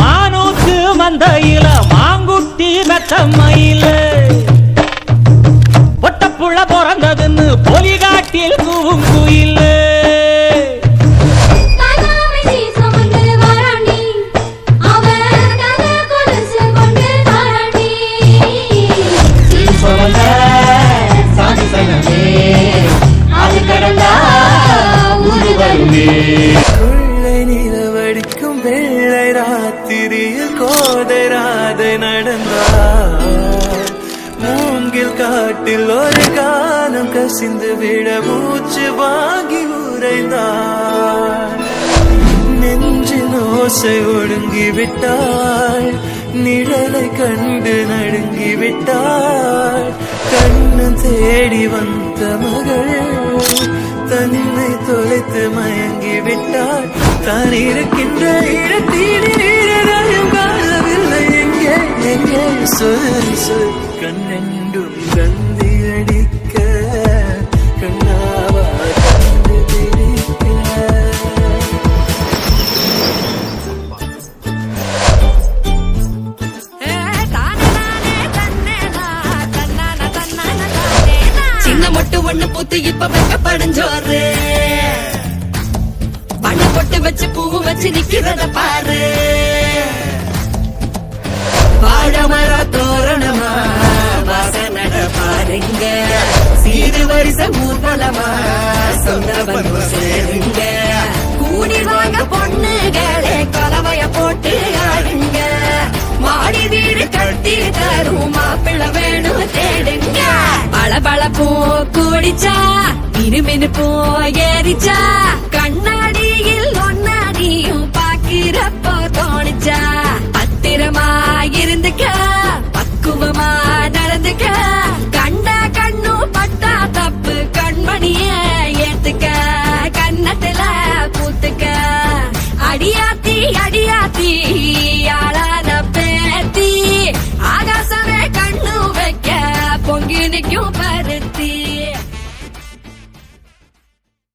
மானூத்து மந்தையில மாங்குட்டி மெத்த மயிலே. ஊரு நிலவடிக்கும் வெள்ளை ராத்திரியில் கோதை ராதை நடந்தார். மூங்கில் காட்டில் ஒரு காலம் கசிந்து விட மூச்சு வாங்கி உரைந்தார் நெஞ்சின் ஓசை ஒடுங்கி விட்டாள் நிழலை கண்டு நடுங்கி விட்டாள் கண்ணு தேடி வந்த மகள் நின்னை தொலைத்து மயங்கி விட்டாள் தான் இருக்கின்ற இடத்தில் காணவில்லை. எங்கே எங்கே? சொல் சொல். கண்ணெண்டும் கந்தி பொண்ணு மொட்டு ஒண்ணு பூத்து இப்ப வெக்கப்படஞ்சோறு பண்ண பொட்டு வச்சு பூவு வச்சு நிக்கிறத பாரு. பாடமர தோரணமா வாசனட பாருங்க. சீரு வரிச ஊர்வலமா சொந்த வந்து சேருங்க. கூடிச்சா இருமின்னு போயரிச்சா கண்ணாடியில் ஒன்னாடியும் பாக்கிறப்போ தோணிச்சா? பத்திரமா இருந்துக்க பக்குவமா நடந்துக்க கண்டா கண்ணு பட்டா தப்பு கண்மணிய ஏத்துக்க கண்ணத்துல பூத்துக்க. அடியாத்தி அடியாத்தி ஆளாத பேத்தி ஆகாசமே கண்ணு வைக்க பொங்கி நிற்கும் பருத்தி.